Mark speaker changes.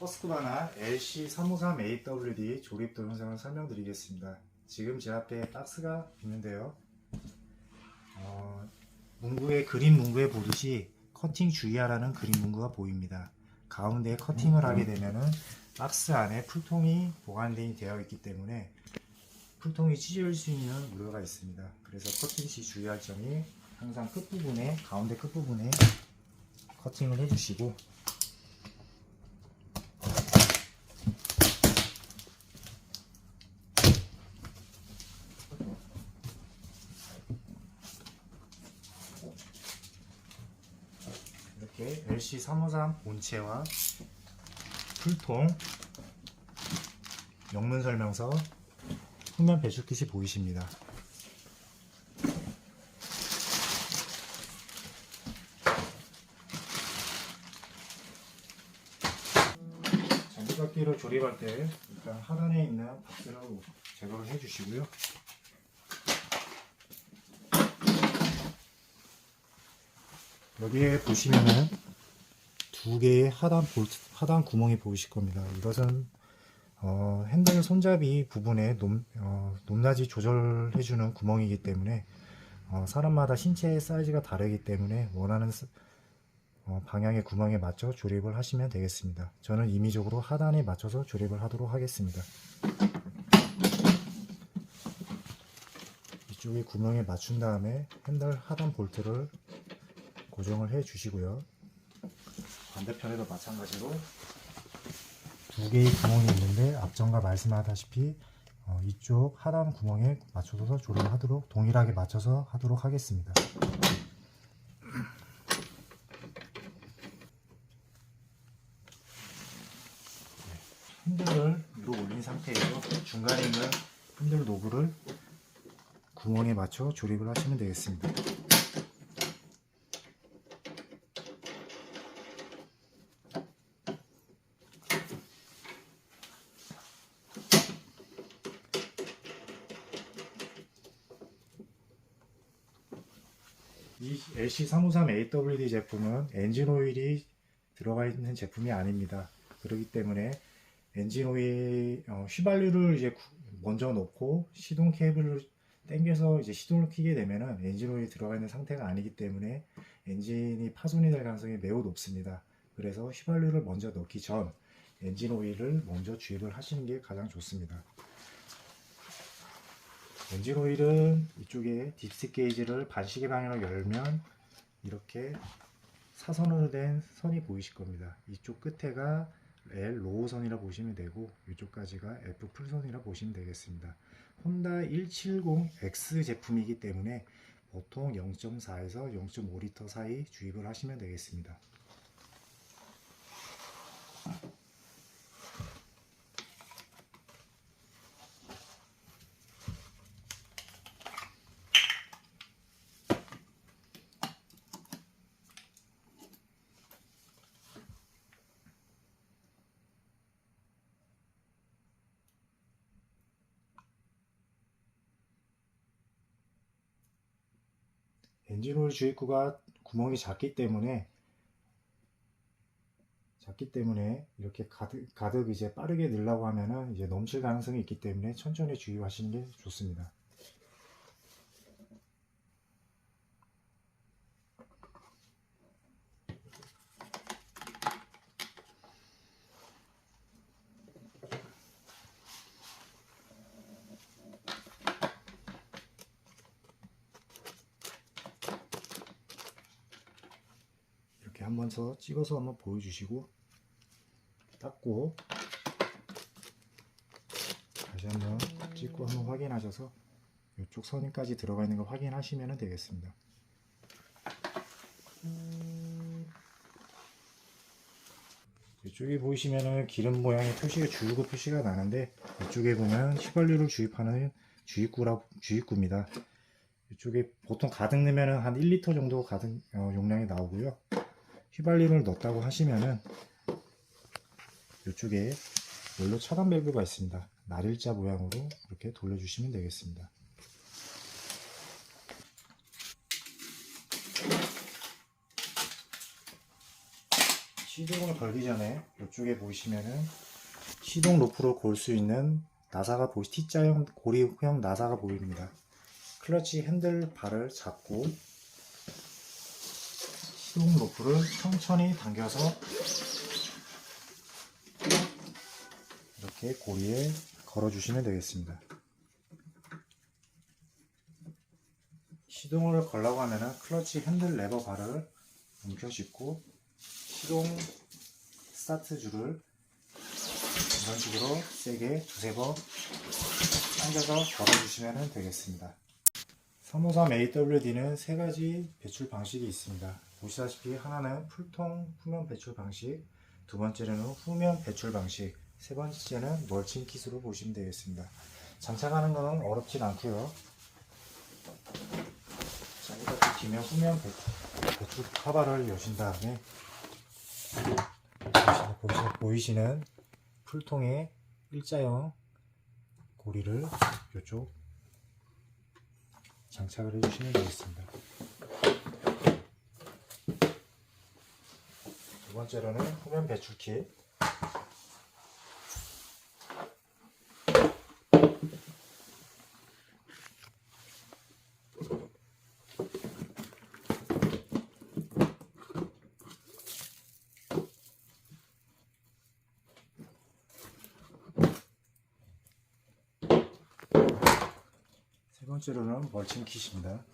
Speaker 1: 허스크바나 LC353AWD 조립 동영상을 설명드리겠습니다. 지금 제 앞에 박스가 있는데요. 어, 문구에 그림 문구에 보듯이 커팅 주의하라는 그림 문구가 보입니다. 가운데 커팅을 하게 되면은 박스 안에 풀통이 보관되어 되어 있기 때문에 풀통이 찢어질 수 있는 우려가 있습니다. 그래서 커팅 시 주의할 점이 항상 끝부분에 가운데 끝부분에 커팅을 해주시고 이렇게 LC353 본체와 풀통 영문 설명서 후면 배출킷이 보이십니다. 장비바퀴를 조립할 때 일단 하단에 있는 박스를 제거를 해주시고요. 여기에 보시면은 두 개의 하단 볼트, 하단 구멍이 보이실 겁니다. 이것은 어, 핸들 손잡이 부분에 높, 어, 높낮이 조절해주는 구멍이기 때문에 어, 사람마다 신체 사이즈가 다르기 때문에 원하는 스- 어, 방향의 구멍에 맞춰 조립을 하시면 되겠습니다. 저는 임의적으로 하단에 맞춰서 조립을 하도록 하겠습니다. 이쪽에 구멍에 맞춘 다음에 핸들 하단 볼트를 고정을 해 주시고요. 반대편에도 마찬가지로 두 개의 구멍이 있는데 앞전과 말씀하다시피 어, 이쪽 하단 구멍에 맞춰서 조립을 하도록 동일하게 맞춰서 하도록 하겠습니다. 네, 핸들을 위로 올린 상태에서 중간에 있는 핸들 노브를 구멍에 맞춰 조립을 하시면 되겠습니다. 이 LC353AWD 제품은 엔진 오일이 들어가 있는 제품이 아닙니다. 그렇기 때문에 엔진 오일 어, 휘발유를 이제 구- 먼저 넣고 시동 케이블을 당겨서 이제 시동을 켜게 되면은 엔진 오일이 들어가 있는 상태가 아니기 때문에 엔진이 파손이 될 가능성이 매우 높습니다. 그래서 휘발유를 먼저 넣기 전 엔진 오일을 먼저 주입을 하시는 게 가장 좋습니다. 엔진 오일은 이쪽에 딥스 게이지를 반시계 방향으로 열면 이렇게 사선으로 된 선이 보이실 겁니다. 이쪽 끝에가 L 로우선이라 보시면 되고 이쪽까지가 F 풀선이라 보시면 되겠습니다. 혼다 170X 제품이기 때문에 보통 0.4에서 0.5리터 사이 주입을 하시면 되겠습니다. 엔진오일 주입구가 구멍이 작기 때문에 작기 때문에 이렇게 가득, 가득 이제 빠르게 넣으려고 하면은 이제 넘칠 가능성이 있기 때문에 천천히 주입하시는 게 좋습니다. 한 번 더 찍어서 한번 보여주시고 닦고 다시 한번 찍고 한번 확인하셔서 이쪽 선까지 들어가 있는 거 확인하시면 되겠습니다. 이쪽에 보시면은 기름 모양의 표시가 주유구 표시가 나는데 이쪽에 보면 휘발유를 주입하는 주입구라 주입구입니다. 이쪽에 보통 가득 넣으면 한 1리터 정도 가득 어, 용량이 나오고요. 휘발유를 넣었다고 하시면은 이쪽에 원로 차단 밸브가 있습니다. 날일자 모양으로 이렇게 돌려주시면 되겠습니다. 시동을 걸기 전에 이쪽에 보시면은 시동 로프로 골수 있는 나사가 보이 T자형 고리형 나사가 보입니다. 클러치 핸들 발을 잡고 시동 로프를 천천히 당겨서 이렇게 고리에 걸어주시면 되겠습니다. 시동을 걸라고 하면은 클러치 핸들 레버 발을 움켜 짚고 시동 스타트 줄을 이런 식으로 세게 두세 번 당겨서 걸어주시면 되겠습니다. 353AWD는 세 가지 배출 방식이 있습니다. 보시다시피 하나는 풀통 후면 배출 방식, 두 번째는 후면 배출 방식, 세 번째는 멀칭 킷으로 보시면 되겠습니다. 장착하는 것은 어렵진 않고요. 자, 이렇게 뒷면 후면 배- 배출 카바를 여신 다음에 보이시는 풀통에 일자형 고리를 이쪽 장착을 해주시면 되겠습니다. 두 번째로는 후면 배출키 세 번째로는 멀칭 킷입니다.